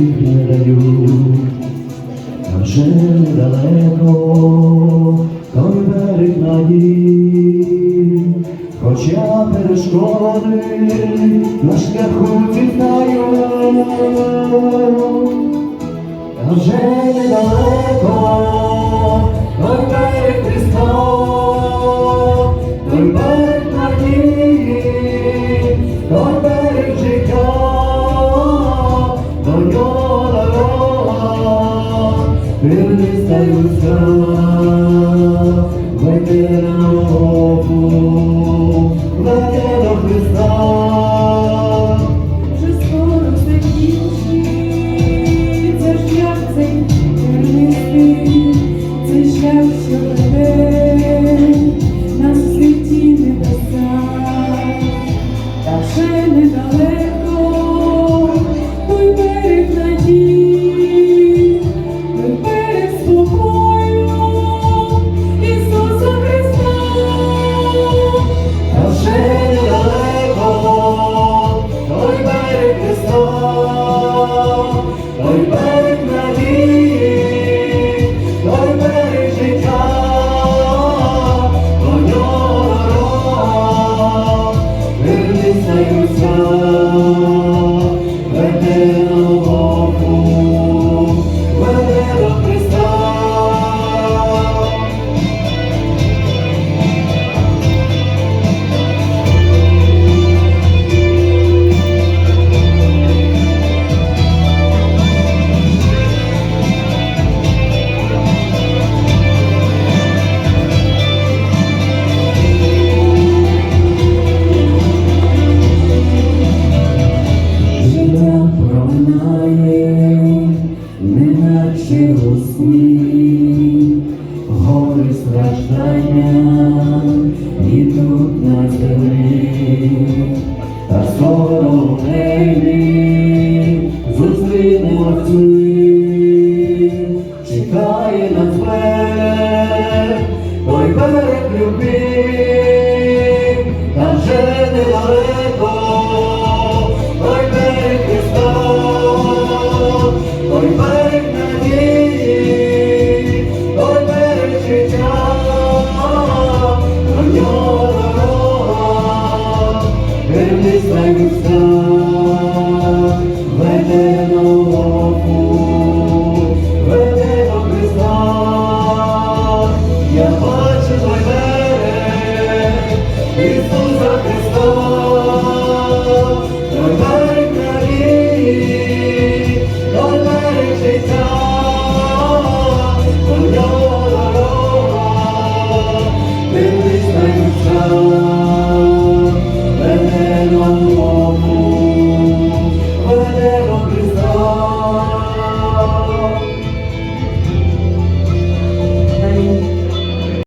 не даю, а вже недалеко той берег надій, хоча перешкоди на шляху вітаю, а вже недалеко. Вилистаються, веде на Богу, веде до Христа. Вже скоро закінчиться шлях цей тернистий, цей шлях, що веде на світі небеса, та вже недалеко той берег надії, неначе у гори страждання ідуть на землі, та скоро в небі Buddha.